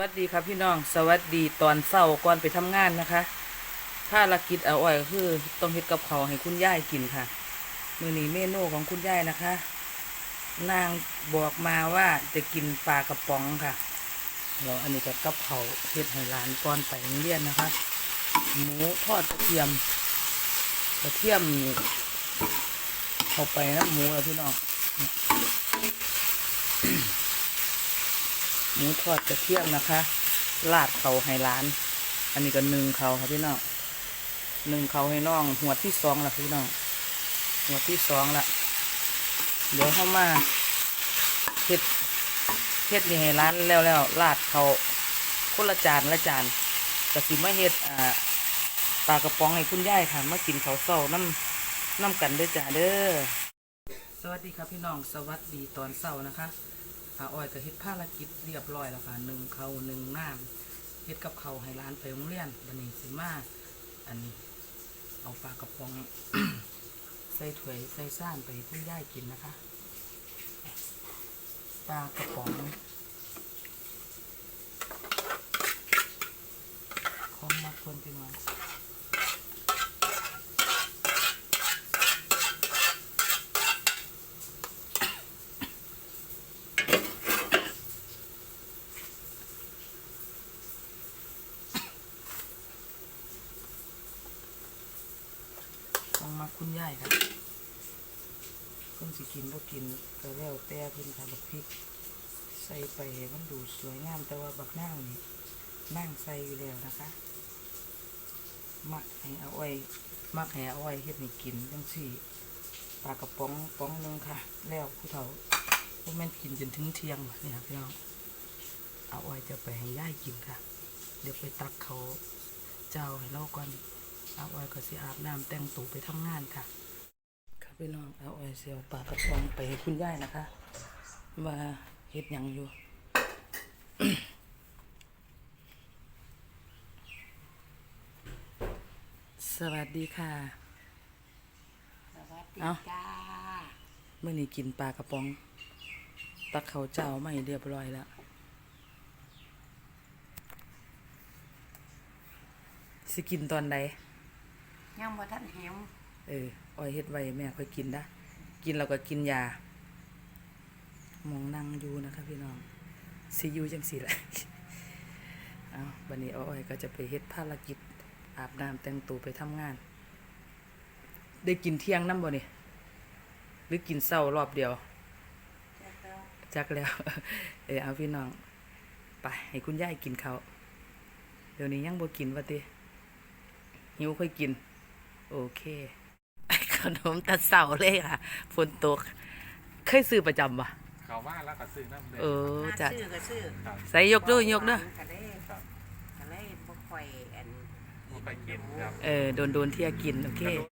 วัสดีครับพี่น้อง สวัสดีตอนเช้าก่อนไปทำงานนะคะภารกิจเอาอ้อยก็คือต้องเฮ็ดกับเขาให้คุณยายกินค่ะ มือนี้เมนูของคุณยายนะคะ นางบอกมาว่าจะกินปลากระป๋องค่ะแล้วอันนี้ก็กับเขาเฮ็ดให้หลานก่อนไปโรงเรียนนะคะ หมูทอดกระเทียม กระเทียมเข้าไปนะหมูแล้วพี่น้อง หมูทอดกระเทียมนะคะลาดเขาให้ร้าน อันนี้ก็หนึ่งเขาครับพี่น้องหนึ่งเขาให้น้อง หัวที่สองละพี่น้องหัวที่สองละเดี๋ยวเข้ามาเฮ็ดเฮ็ดนี่ให้ร้านแล้วแล้วลาดเขาคนละจานละจานกะสิมาเฮ็ดอ่าปลากระป๋องให้คุณยายค่ะมากินเขาเศร้าน้ำน้ำกันด้อจ้าเด้อสวัสดีครับพี่น้องสวัสดีตอนเศร้านะคะ อาอ้อยก็เฮ็ดภารกิจเรียบร้อยแล้วค่ะหนึ่งเขาหนึ่งน้ำเฮ็ดกับเขาให้ร้านไปโรงเรียนบันนี้สิมาอันนี้ เอาปลากระป๋อง ใส่ถ้วยใส่ซ่านไปให้คุณยายกินนะคะปลากระป๋องของมักคนพี่น้อง มักคุณยายค่ะเพิ่นสิกินบ่กินก็แล้วแต่เพิ่นค่ะบักพริก ใส่ไปมันดูสวยงามแต่ว่าบักนางนี่นั่งใส่อยู่แล้วนะคะมักให้เอาไว้มักให้เอาไว้เฮ็ดให้กินจังซี่ปลากระป๋องป๋องหนึงค่ะ แล้วผู้เฒ่าพวกแม่นกินจนถึงเที่ยงนี่ครับพี่น้องเอาไว้จะไปให้ย่ายกินค่ะ เดี๋ยวไปตักเขาเจ้าให้เราก่อน เอาไว้ก็สิอาบน้ำแต่งตัวไปทำงานค่ะครับพี่น้องเอาไว้เสียวปลากระป๋องไปให้คุณย่ายนะคะว่าเฮ็ดหยังอยู่สวัสดีค่ะ สวัสดีเอ้า จ้าเมื่อนี้กินปลากระป๋อง ตักเขาวเจ้าไม่เรียบร้อยแล้วสิกินตอนใด ยังบ่ทันหิวเอออ้อยเฮ็ดไว้แม่ค่อยกินนะกินแล้วก็กินยามองนั่งอยู่นะคะพี่น้องสิอยู่จังสิแหละเอาบันนี้อ้อยก็จะไปเฮ็ดภารกิจอาบน้ำแต่งตัวไปทำงาน ได้กินเที่ยงน้ำบ่นี่หรือกินเช้ารอบเดียว จักแล้ว เออเอาพี่น้อง ไปให้คุณยายกินเขาวเดี๋ยวนี้ยังบ่กินวะติหิวค่อยกิน โอเคขนมตัดเสาเลยค่ะฝนตก เคยซื้อประจำปะเขาว่าแล้วก็ซื้อน้ำเลยเออมาจ้ะซื้อก็ซื้อครับใส่ยกด้วยยกด้วยก็เลยก็เลยบ่ค่อยอันบ่ไปกินครับเออโดนโดนๆเที่ยกิน โอเค